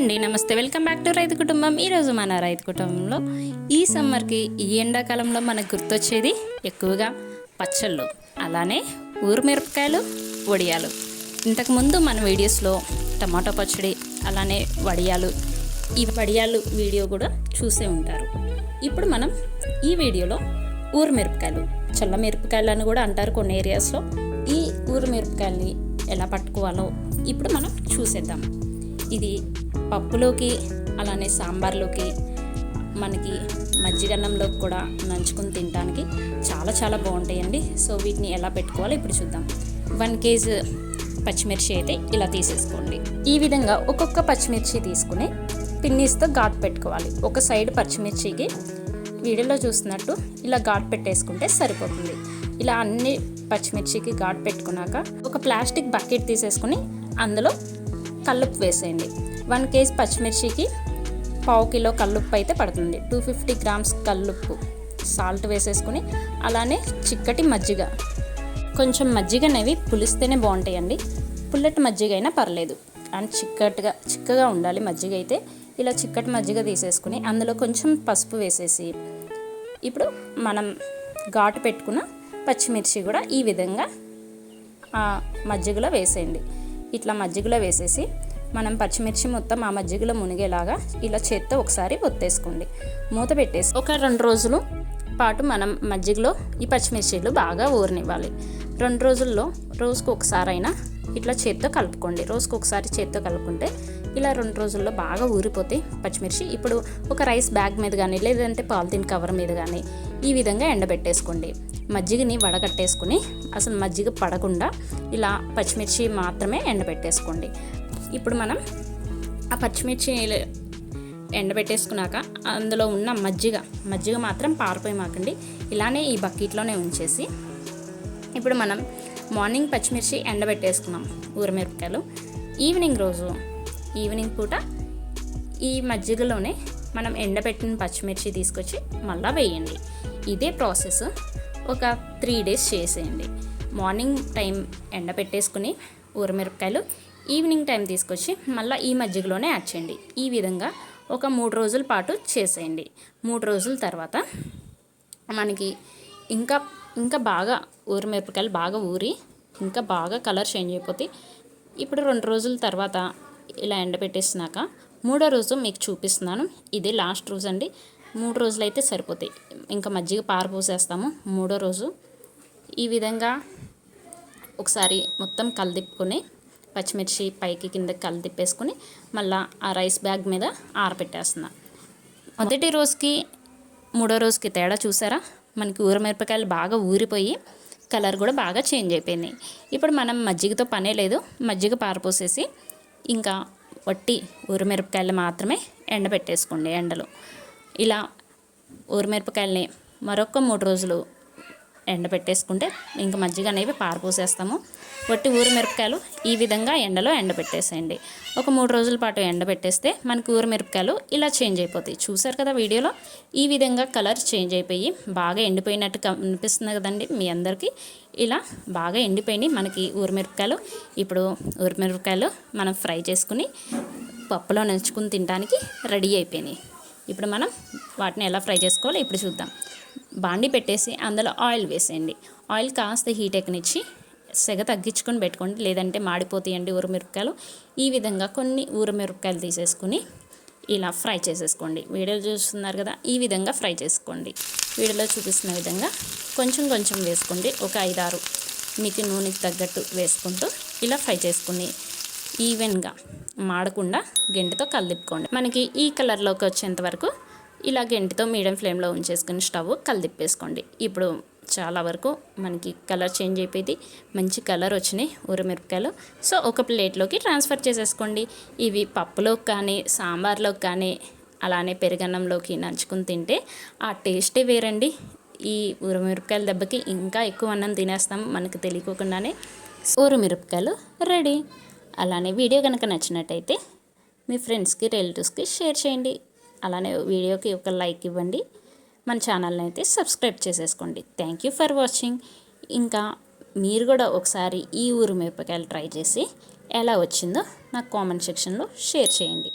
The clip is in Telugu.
అండి నమస్తే. వెల్కమ్ బ్యాక్ టు రైతు కుటుంబం. ఈరోజు మన రైతు కుటుంబంలో ఈ సమ్మర్కి ఈ ఎండాకాలంలో మనకు గుర్తొచ్చేది ఎక్కువగా పచ్చళ్ళు అలానే ఊరు మిరపకాయలు వడియాలు ఇంతకుముందు మన వీడియోస్లో టమాటో పచ్చడి అలానే వడియాలు ఈ వడియాలు వీడియో కూడా చూసే ఉంటారు. ఇప్పుడు మనం ఈ వీడియోలో ఊరు మిరపకాయలు చల్ల మిరపకాయలు అని కూడా అంటారు కొన్ని ఏరియాస్లో. ఈ ఊరు మిరపకాయల్ని ఎలా పట్టుకోవాలో ఇప్పుడు మనం చూసేద్దాం. ఇది పప్పులోకి అలానే సాంబార్లోకి మనకి మజ్జిగన్నంలోకి కూడా నంచుకుని తినడానికి చాలా చాలా బాగుంటాయండి. సో వీటిని ఎలా పెట్టుకోవాలో ఇప్పుడు చూద్దాం. వన్ కేజీ పచ్చిమిర్చి అయితే ఇలా తీసేసుకోండి. ఈ విధంగా ఒక్కొక్క పచ్చిమిర్చి తీసుకుని పిన్నిస్తో ఘాట్ పెట్టుకోవాలి. ఒక సైడ్ పచ్చిమిర్చికి వీడియోలో చూస్తున్నట్టు ఇలా ఘాట్ పెట్టేసుకుంటే సరిపోతుంది. ఇలా అన్ని పచ్చిమిర్చికి ఘాట్ పెట్టుకున్నాక ఒక ప్లాస్టిక్ బకెట్ తీసేసుకుని అందులో కల్లుప్పు వేసేయండి. వన్ కేజీ పచ్చిమిర్చికి పావు కిలో కల్లుప్పు అయితే పడుతుంది. టూ ఫిఫ్టీ గ్రామ్స్ కల్లుప్పు. సాల్ట్ వేసేసుకుని అలానే చిక్కటి మజ్జిగ. కొంచెం మజ్జిగ అనేవి పులిస్తేనే బాగుంటాయండి. పుల్లటి మజ్జిగ అయినా పర్లేదు. అండ్ చిక్కటిగా చిక్కగా ఉండాలి మజ్జిగ అయితే. ఇలా చిక్కటి మజ్జిగ తీసేసుకుని అందులో కొంచెం పసుపు వేసేసి ఇప్పుడు మనం ఘాటు పెట్టుకున్న పచ్చిమిర్చి కూడా ఈ విధంగా మజ్జిగలో వేసేయండి. ఇట్లా మజ్జిగలో వేసేసి మనం పచ్చిమిర్చి మొత్తం ఆ మజ్జిగలో మునిగేలాగా ఇలా చేత్తో ఒకసారి ఒత్తేసుకోండి. మూత పెట్టేసి ఒక రెండు రోజులు పాటు మనం మజ్జిగలో ఈ పచ్చిమిర్చీలు బాగా ఊరనివ్వాలి. రెండు రోజుల్లో రోజుకు ఒకసారైనా ఇట్లా చేత్తో కలుపుకోండి. రోజుకు ఒకసారి చేత్తో కలుపుకుంటే ఇలా రెండు రోజుల్లో బాగా ఊరిపోతే పచ్చిమిర్చి. ఇప్పుడు ఒక రైస్ బ్యాగ్ మీద కానీ లేదంటే పాలిథిన్ కవర్ మీద కానీ ఈ విధంగా ఎండబెట్టేసుకోండి. మజ్జిగని వడగట్టేసుకుని అసలు మజ్జిగ పడకుండా ఇలా పచ్చిమిర్చి మాత్రమే ఎండబెట్టేసుకోండి. ఇప్పుడు మనం ఆ పచ్చిమిర్చి ఎండబెట్టేసుకున్నాక అందులో ఉన్న మజ్జిగ మజ్జిగ మాత్రం పారిపోయి మాకండి ఇలానే ఈ బకెట్లోనే ఉంచేసి ఇప్పుడు మనం మార్నింగ్ పచ్చిమిర్చి ఎండబెట్టేసుకున్నాం ఊరమిరపకాయలు. ఈవినింగ్ రోజు ఈవినింగ్ పూట ఈ మజ్జిగలోనే మనం ఎండబెట్టిన పచ్చిమిర్చి తీసుకొచ్చి మళ్ళీ వేయండి. ఇదే ప్రాసెస్. ఒక త్రీ డేస్ చేసేయండి. మార్నింగ్ టైం ఎండబెట్టేసుకుని ఊరమిరపకాయలు ఈవినింగ్ టైం తీసుకొచ్చి మళ్ళీ ఈ మజ్జిగలోనే యాడ్ చేయండి. ఈ విధంగా ఒక మూడు రోజుల పాటు చేసేయండి. మూడు రోజుల తర్వాత మనకి ఇంకా ఇంకా బాగా ఊరమిరపకాయలు బాగా ఊరి ఇంకా బాగా కలర్ చేంజ్ అయిపోతే ఇప్పుడు రెండు రోజుల తర్వాత ఇలా ఎండబెట్టేసినాక మూడో రోజు మీకు చూపిస్తున్నాను. ఇదే లాస్ట్ రోజు అండి. మూడు రోజులు అయితే సరిపోతాయి. ఇంకా మజ్జిగ పారపోసేస్తాము మూడో రోజు. ఈ విధంగా ఒకసారి మొత్తం కలదిప్పుకొని పచ్చిమిర్చి పైకి కిందకి కలదిప్పేసుకుని మళ్ళీ ఆ రైస్ బ్యాగ్ మీద ఆరపెట్టేస్తున్నా. మొదటి రోజుకి మూడో రోజుకి తేడా చూసారా? మనకి ఊరమిరపకాయలు బాగా ఊరిపోయి కలర్ కూడా బాగా చేంజ్ అయిపోయింది ఇప్పుడు మనం మజ్జిగతో పనే లేదు. మజ్జిగ పారపోసేసి ఇంకా వట్టి ఊరమిరపకాయలు మాత్రమే ఎండబెట్టేసుకోండి ఎండలో. ఇలా ఊరిమిరపకాయలని మరొక మూడు రోజులు ఎండబెట్టేసుకుంటే ఇంకా మజ్జిగ అనేవి పారపోసేస్తాము. వట్టి ఊరిమిరపకాయలు ఈ విధంగా ఎండలో ఎండబెట్టేసేయండి. ఒక మూడు రోజుల పాటు ఎండబెట్టేస్తే మనకి ఊరిమిరపకాయలు ఇలా చేంజ్ అయిపోతాయి. చూసారు కదా వీడియోలో? ఈ విధంగా కలర్ చేంజ్ అయిపోయి బాగా ఎండిపోయినట్టు కనిపిస్తుంది కదండి మీ అందరికీ. ఇలా బాగా ఎండిపోయినాయి మనకి ఊరిమిరపకాయలు ఇప్పుడు ఊరిమిరపకాయలు మనం ఫ్రై చేసుకుని పప్పులో నంచుకుని తినడానికి రెడీ అయిపోయినాయి. ఇప్పుడు మనం వాటిని ఎలా ఫ్రై చేసుకోవాలో ఇప్పుడు చూద్దాం. బాండి పెట్టేసి అందులో ఆయిల్ వేసేయండి. ఆయిల్ కాస్త హీట్ ఎక్కనిచ్చి సెగ తగ్గించుకొని పెట్టుకోండి. లేదంటే మాడిపోతాయండి ఊరమిరపకాయలు. ఈ విధంగా కొన్ని ఊరమిరపకాయలు తీసేసుకుని ఇలా ఫ్రై చేసేసుకోండి. వీడియోలో చూస్తున్నారు కదా ఈ విధంగా ఫ్రై చేసుకోండి. వీడియోలో చూపిస్తున్న విధంగా కొంచెం కొంచెం వేసుకోండి. ఒక ఐదారు మీకు నూనెకి తగ్గట్టు వేసుకుంటూ ఇలా ఫ్రై చేసుకుని ఈవెన్గా మాడకుండా గెంటితో కలిదిప్పుకోండి మనకి ఈ కలర్లోకి వచ్చేంత వరకు ఇలా గెంటితో మీడియం ఫ్లేమ్లో ఉంచేసుకుని స్టవ్ కలిదిప్పేసుకోండి ఇప్పుడు చాలా వరకు మనకి కలర్ చేంజ్ అయిపోయింది. మంచి కలర్ వచ్చినాయి ఊరమిరపకాయలు. సో ఒక ప్లేట్లోకి ట్రాన్స్ఫర్ చేసేసుకోండి. ఇవి పప్పులోకి కానీ సాంబార్లోకి కానీ అలానే పెరుగన్నంలోకి నంచుకుని తింటే ఆ టేస్టే వేరండి. ఈ ఊరమిరపకాయల దెబ్బకి ఇంకా ఎక్కువ అన్నం తినేస్తాం మనకు తెలియకుండానే. ఊరమిరపకాయలు రెడీ. అలానే వీడియో కనుక నచ్చినట్టయితే మీ ఫ్రెండ్స్కి రిలేటివ్స్కి షేర్ చేయండి. అలానే వీడియోకి ఒక లైక్ ఇవ్వండి. మన ఛానల్ని అయితే సబ్స్క్రైబ్ చేసేసుకోండి. Thank you for watching. ఇంకా మీరు కూడా ఒకసారి ఈ ఊరు మిరపకాయలు ట్రై చేసి ఎలా వచ్చిందో నాకు కామెంట్ సెక్షన్లో షేర్ చేయండి.